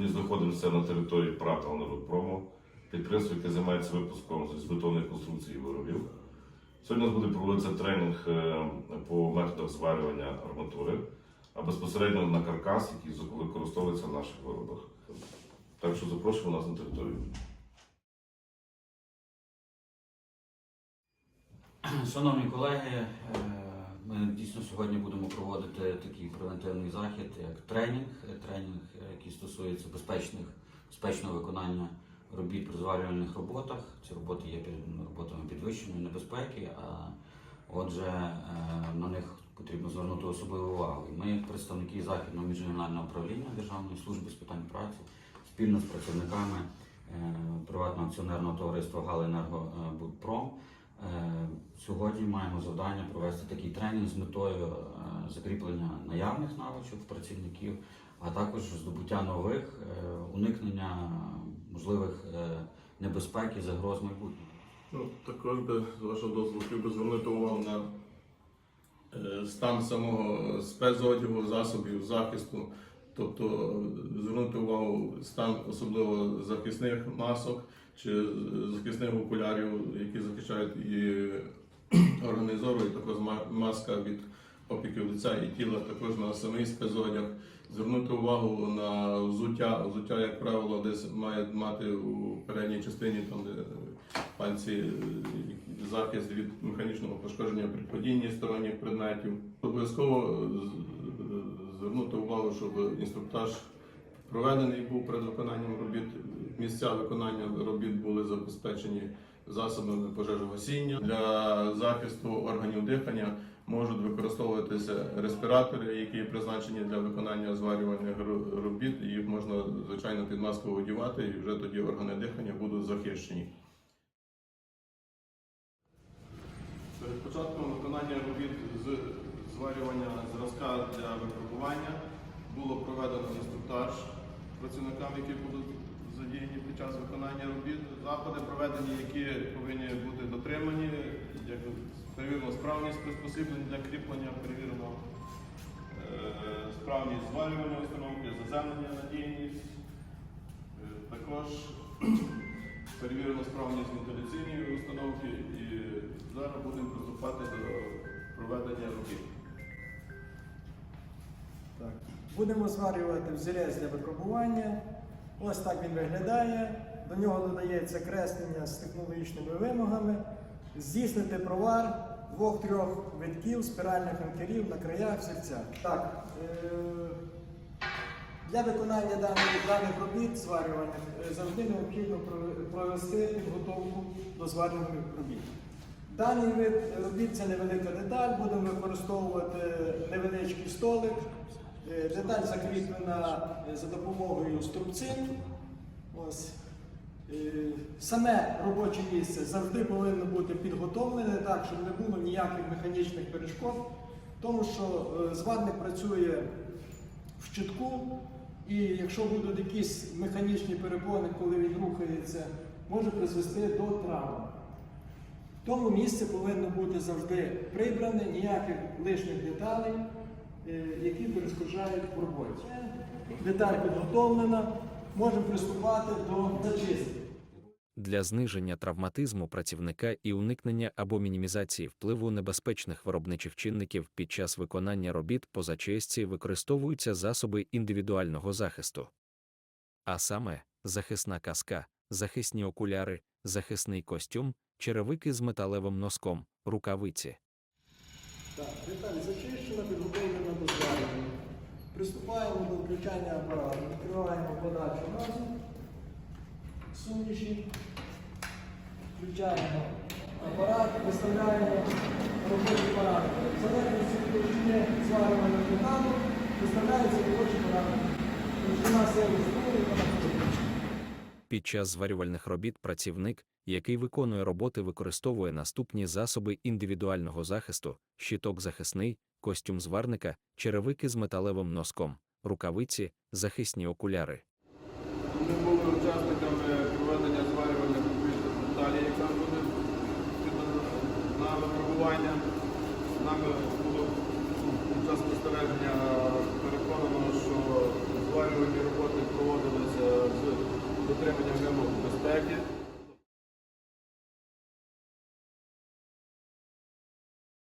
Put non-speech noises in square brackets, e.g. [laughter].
сьогодні знаходимося на території ПРАТ «Алнеродпрому», підприємство, яке займається випуском з бетонних конструкцій і виробів. Сьогодні у нас буде проводитися тренінг е, по методах зварювання арматури, а безпосередньо на каркас, який використовується в наших виробах. Так що запрошуємо нас на територію. Шановні колеги, е, ми дійсно сьогодні будемо проводити такий превентивний захід, як тренінг, тренінг, е, який стосується безпечних, безпечного виконання робіт при зварювальних роботах. Ці роботи є роботами підвищеної небезпеки, а отже, е, на них потрібно звернути особливу увагу. Ми, представники Західного міжрегіонального управління Державної служби з питань праці, спільно з працівниками е, приватного акціонерного товариства Галинергобудпром Сьогодні маємо завдання провести такий тренінг з метою е, закріплення наявних навичок працівників, а також здобуття нових, е, уникнення можливих е, небезпек і загроз майбутнього. Ну, також би, з вашого дозволу, хотів би звернути увагу на е, стан самого спецодягу, засобів захисту, тобто звернути увагу стан особливо захисних масок чи захисних окулярів, які захищають і [clears throat] органи зору, і також маска від опіків лиця і тіла, також на самий спецодяг. Звернути увагу на взуття. Взуття, як правило, десь має мати у передній частині, там де пальці захист від механічного пошкодження при падінні сторонніх предметів. Обов'язково звернути увагу, щоб інструктаж проведений був перед виконанням робіт. Місця виконання робіт були забезпечені засобами пожежогасіння. Для захисту органів дихання можуть використовуватися респіратори, які призначені для виконання зварювальних робіт. Їх можна звичайно під маску одягати, і вже тоді органи дихання будуть захищені. Перед початком виконання робіт з зварювання зразка для випробування було проведено інструктаж працівникам, які будуть задіяні під час виконання робіт. Заходи проведені, які повинні бути дотримані, як перевірено справність приспособлень для кріплення, перевірено е, справність зварювання установки, заземлення надійність. Е, Також перевірено справність вентиляційної установки і зараз будемо приступати до проведення робіт. Так. Будемо зварювати взірець для випробування. Ось так він виглядає. До нього додається креслення з технологічними вимогами. Здійснити провар двох-трьох витків спіральних анкерів на краях взірця. Так, е- для виконання даних, даних робіт зварювальних е, завжди необхідно провести підготовку до зварювальних робіт. Даний вид робіт це невелика деталь, будемо використовувати невеличкий столик. Е, Деталь закріплена е, за допомогою струбцин. Е, Саме робоче місце завжди повинно бути підготовлене так, щоб не було ніяких механічних перешкод, тому що е, зварник працює в щитку, і якщо будуть якісь механічні перепони, коли він рухається, може призвести до травм. Тому місце повинно бути завжди прибране, ніяких лишніх деталей, е, які перешкоджають в роботі. Деталь підготовлена, можемо приступати до зачистки. Для зниження травматизму працівника і уникнення або мінімізації впливу небезпечних виробничих чинників під час виконання робіт по зачистці використовуються засоби індивідуального захисту. А саме захисна каска, захисні окуляри, захисний костюм, черевики з металевим носком, рукавиці. Так, деталь зачищена. Приступаємо до включання апарату. Відкриваємо подачу газу, суміші, включаємо апарат, виставляємо робочі параметри. В залежності від довжини зварювального металу виставляються робочі параметри. Довжина напруги. Під час зварювальних робіт працівник, який виконує роботи, використовує наступні засоби індивідуального захисту: щиток захисний, костюм зварника, черевики з металевим носком, рукавиці, захисні окуляри. Ми були учасниками проведення зварювальних робіт далі, яка буде на випробування. Нами було час спостереження забезпечення безпеки.